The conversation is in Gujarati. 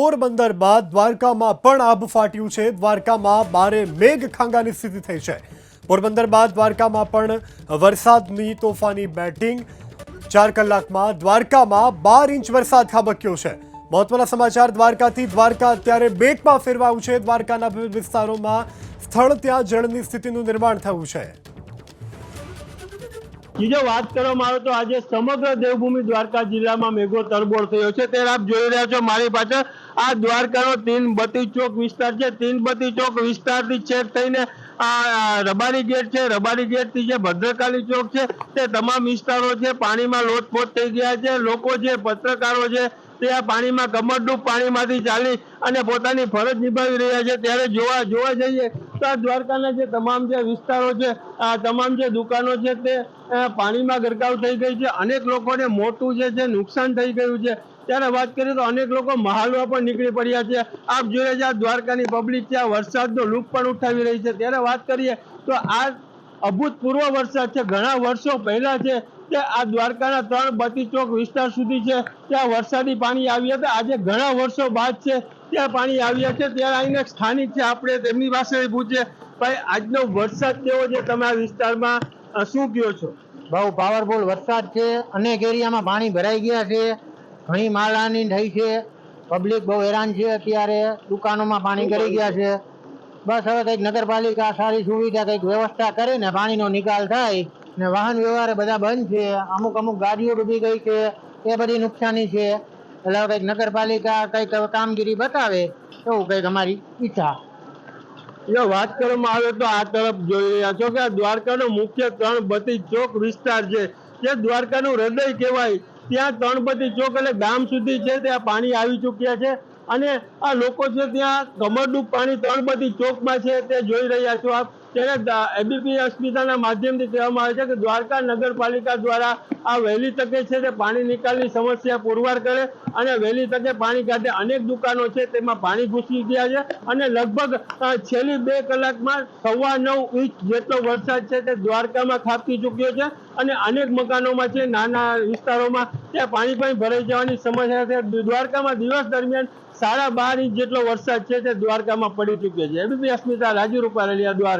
પોરબંદર બાદ દ્વારકામાં પણ આભ ફાટ્યું છે. દ્વારકામાં બારે મેઘ ખાંગાની સ્થિતિ થઈ છે. પોરબંદર બાદ દ્વારકામાં પણ વરસાદની તોફાની બેટિંગ. ચાર કલાકમાં દ્વારકામાં બાર ઇંચ વરસાદ ખાબક્યો છે. મહત્વના સમાચાર, દ્વારકાથી દ્વારકા અત્યારે બેટમાં ફેરવાયું છે. દ્વારકાના વિવિધ વિસ્તારોમાં સ્થળ ત્યાં જળની સ્થિતિનું નિર્માણ થયું છે. બીજો વાત કરવામાં આવે તો આજે સમગ્ર દેવભૂમિ દ્વારકા જિલ્લામાં મેઘો તરબોળ થયો છે. ત્યારે આપ જોઈ રહ્યા છો, મારી પાછળ આ દ્વારકાનો તીન બત્તી ચોક વિસ્તાર છે. તીન બત્તી ચોક વિસ્તારથી છેક થઈને આ રબારી ગેટ છે. રબારી ગેટથી જે ભદ્રકાલી ચોક છે, તે તમામ વિસ્તારો છે. પાણીમાં લોટપોટ થઈ ગયા છે. લોકો છે પત્રકારો છે, તે આ પાણીમાં કમરડૂબ પાણીમાંથી ચાલી અને પોતાની ફરજ નિભાવી રહ્યા છે. ત્યારે જોવા જોવા જઈએ તો દ્વારકાના જે તમામ જે વિસ્તારો છે, આ તમામ જે દુકાનો છે તે પાણીમાં ગરકાવ થઈ ગઈ છે. અનેક લોકોને મોટું જે છે નુકસાન થઈ ગયું છે. ત્યારે વાત કરીએ તો અનેક લોકો મહાલવા પણ નીકળી પડ્યા છે. આપ જોઈએ છે આ દ્વારકાની પબ્લિક છે, આ વરસાદનો લૂપ પણ ઉઠાવી રહી છે. ત્યારે વાત કરીએ તો આ અભૂતપૂર્વ વરસાદ છે ઘણા વર્ષો પહેલા છે કે આ દ્વારકાના ત્રણ બતી ચોક વિસ્તાર સુધી છે ત્યાં વરસાદી પાણી આવ્યા હતા. આજે ઘણા વર્ષો બાદ છે ત્યાં પાણી આવ્યા છે ત્યારે આવીને સ્થાનિક છે આપણે તેમની પાસે પૂછીએ ભાઈ આજનો વરસાદ કેવો છે તમે આ વિસ્તારમાં? શું કહો છો? બહુ પાવરફુલ વરસાદ છે. અનેક એરિયામાં પાણી ભરાઈ ગયા છે. ઘણી માલહાની થઈ છે. પબ્લિક બહુ હેરાન છે અત્યારે. દુકાનોમાં પાણી ગળી ગયા છે. બસ હવે કંઈક નગરપાલિકા સારી સુવિધા, કંઈક વ્યવસ્થા કરે ને પાણીનો નિકાલ થાય ને વાહન વ્યવહાર બધા બંધ છે. અમુક અમુક ગાડીઓ ડૂબી ગઈ છે, એ બધી નુકસાની છે. એટલે હવે કંઈક નગરપાલિકા કંઈક કામગીરી બતાવે, એવું કંઈક અમારી ઈચ્છા. જો વાત કરવામાં આવે તો આ તરફ જોઈ રહ્યા છો કે દ્વારકાનો મુખ્ય ત્રણ બત્તી ચોક વિસ્તાર છે. જે દ્વારકાનું હૃદય કહેવાય. ત્યાં ત્રણ બત્તી ચોક એટલે ગામ સુધી છે, ત્યાં પાણી આવી ચૂક્યા છે. અને આ લોકો છે ત્યાં કમરડૂબ પાણી ત્રણ બધી ચોકમાં છે તે જોઈ રહ્યા છો આપ. ત્યારે એબીપી અસ્મિતાના માધ્યમથી કહેવામાં આવે છે કે દ્વારકા નગરપાલિકા દ્વારા આ વહેલી તકે છે તે પાણી નિકાલની સમસ્યા પુરવાર કરે અને વહેલી તકે પાણી કાઢે. અનેક દુકાનો છે તેમાં પાણી ઘૂસી ગયા છે અને લગભગ છેલ્લી બે કલાકમાં સવા નવ ઇંચ જેટલો વરસાદ છે તે દ્વારકામાં ખાબકી ચૂક્યો છે અને અનેક મકાનોમાં છે, નાના વિસ્તારોમાં ત્યાં પાણી પણ ભરાઈ જવાની સમસ્યા છે. દ્વારકામાં દિવસ દરમિયાન સાડા બાર ઇંચ જેટલો વરસાદ છે તે દ્વારકામાં પડી ચૂક્યો છે. એબીપી અસ્મિતા રાજુ રૂપારેલિયા દ્વારકા